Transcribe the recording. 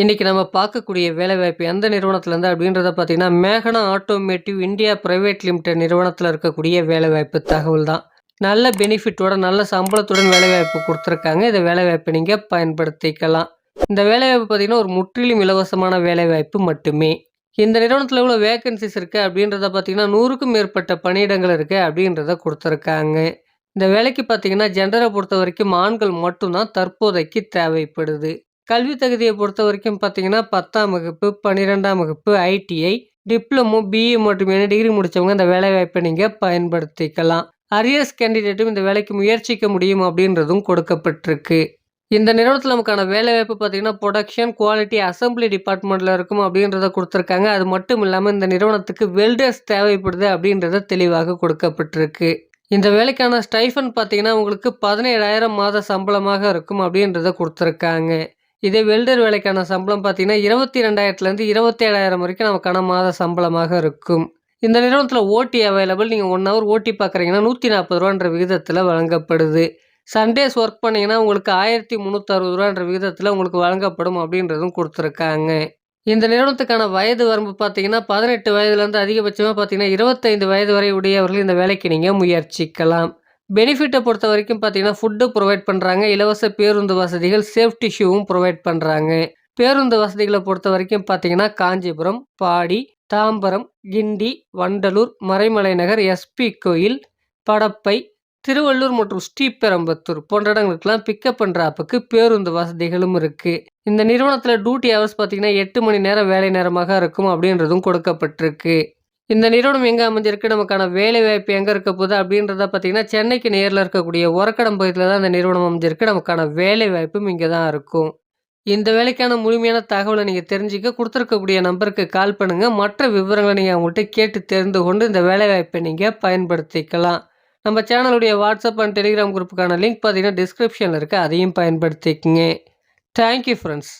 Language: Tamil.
இன்றைக்கி நம்ம பார்க்கக்கூடிய வேலைவாய்ப்பு எந்த நிறுவனத்துலேருந்து அப்படின்றத பார்த்தீங்கன்னா மேகனா ஆட்டோமேட்டிவ் இந்தியா பிரைவேட் லிமிடெட் நிறுவனத்தில் இருக்கக்கூடிய வேலைவாய்ப்பு தகவல் தான். நல்ல பெனிஃபிட்டோட நல்ல சம்பளத்துடன் வேலைவாய்ப்பு கொடுத்துருக்காங்க. இந்த வேலைவாய்ப்பை நீங்கள் பயன்படுத்திக்கலாம். இந்த வேலைவாய்ப்பு பார்த்தீங்கன்னா ஒரு முற்றிலும் இலவசமான வேலைவாய்ப்பு மட்டுமே. இந்த நிறுவனத்தில் எவ்வளோ வேகன்சிஸ் இருக்குது அப்படின்றத பார்த்தீங்கன்னா நூறுக்கும் மேற்பட்ட பணியிடங்கள் இருக்குது அப்படின்றத கொடுத்துருக்காங்க. இந்த வேலைக்கு பார்த்தீங்கன்னா ஜெண்டரை பொறுத்த வரைக்கும் ஆண்கள் மட்டும்தான் தற்போதைக்கு தேவைப்படுது. கல்வி தகுதியை பொறுத்த வரைக்கும் பார்த்தீங்கன்னா பத்தாம் வகுப்பு பன்னிரெண்டாம் வகுப்பு ஐடிஐ டிப்ளமோ பிஇ மற்றும் என்ன டிகிரி முடித்தவங்க இந்த வேலைவாய்ப்பை நீங்கள் பயன்படுத்திக்கலாம். அரியர்ஸ் கேண்டிடேட்டும் இந்த வேலைக்கு முயற்சிக்க முடியும் அப்படின்றதும் கொடுக்கப்பட்டிருக்கு. இந்த நிறுவனத்தில் நமக்கான வேலைவாய்ப்பு பார்த்தீங்கன்னா ப்ரொடக்ஷன் குவாலிட்டி அசம்பிளி டிபார்ட்மெண்ட்டில் இருக்கும் அப்படின்றத கொடுத்துருக்காங்க. அது மட்டும் இல்லாமல் இந்த நிறுவனத்துக்கு வெல்டர்ஸ் தேவைப்படுது அப்படின்றத தெளிவாக கொடுக்கப்பட்டிருக்கு. இந்த வேலைக்கான ஸ்டைஃபன் பார்த்தீங்கன்னா உங்களுக்கு பதினேழாயிரம் மாத சம்பளமாக இருக்கும் அப்படின்றத கொடுத்துருக்காங்க. இதே வெல்டர் வேலைக்கான சம்பளம் பார்த்தீங்கன்னா இருபத்தி ரெண்டாயிரத்துலேருந்து இருபத்தேழாயிரம் வரைக்கும் நமக்கான மாத சம்பளமாக இருக்கும். இந்த நிறுவனத்தில் ஓட்டி அவைலபிள் நீங்கள் ஒன் ஹவர் ஓட்டி பார்க்குறீங்கன்னா நூற்றி நாற்பது ரூபான்ற விகிதத்தில் வழங்கப்படுது. சண்டேஸ் ஒர்க் பண்ணிங்கன்னா உங்களுக்கு ஆயிரத்தி முந்நூற்றி அறுபது ரூபான்ற விகிதத்தில் உங்களுக்கு வழங்கப்படும் அப்படின்றதும் கொடுத்துருக்காங்க. இந்த நிறுவனத்துக்கான வயது வரம்பு பார்த்தீங்கன்னா பதினெட்டு வயதுலேருந்து அதிகபட்சமாக பார்த்தீங்கன்னா இருபத்தைந்து வயது வரை உடையவர்கள் இந்த வேலைக்கு நீங்கள் முயற்சிக்கலாம். பெனிஃபிட்டை பொறுத்த வரைக்கும் பார்த்தீங்கன்னா ஃபுட்டு ப்ரொவைட் பண்ணுறாங்க இலவச பேருந்து வசதிகள் சேஃப்டி ஷூவும் ப்ரொவைட் பண்ணுறாங்க பேருந்து வசதிகளை பொறுத்த வரைக்கும் பார்த்தீங்கன்னா காஞ்சிபுரம் பாடி தாம்பரம் கிண்டி வண்டலூர் மறைமலை நகர் எஸ்பி கோயில் படப்பை திருவள்ளூர் மற்றும் ஸ்ரீபெரம்பத்தூர் போன்ற இடங்களுக்கெல்லாம் பிக்கப் பண்ணுற ஆப்புக்கு பேருந்து வசதிகளும் இருக்குது இந்த நிறுவனத்தில் டியூட்டி ஹவர்ஸ் பார்த்தீங்கன்னா எட்டு மணி நேரம் வேலை நேரமாக இருக்கும் அப்படின்றதும் கொடுக்கப்பட்டிருக்கு. இந்த நிறுவனம் எங்கே அமைஞ்சிருக்கு? நமக்கான வேலை வாய்ப்பு எங்கே இருக்க போகுது? அப்படின்றத பார்த்தீங்கன்னா சென்னைக்கு நேரில் இருக்கக்கூடிய உரக்கடம் பகுதியில் தான் இந்த நிறுவனம் அமைஞ்சிருக்கு. நமக்கான வேலை வாய்ப்பும் இங்கே தான் இருக்கும். இந்த வேலைக்கான முழுமையான தகவலை நீங்கள் தெரிஞ்சுக்க கொடுத்துருக்கக்கூடிய நம்பருக்கு கால் பண்ணுங்கள் மற்ற விவரங்களை நீங்கள் அவங்கள்ட்ட கேட்டு தெரிந்து கொண்டு இந்த வேலை வாய்ப்பை நீங்கள் பயன்படுத்திக்கலாம். நம்ம சேனலுடைய வாட்ஸ்அப் அண்ட் டெலிகிராம் குரூப்புக்கான லிங்க் பார்த்தீங்கன்னா டிஸ்கிரிப்ஷனில் இருக்குது அதையும் பயன்படுத்திக்கங்க. Thank you friends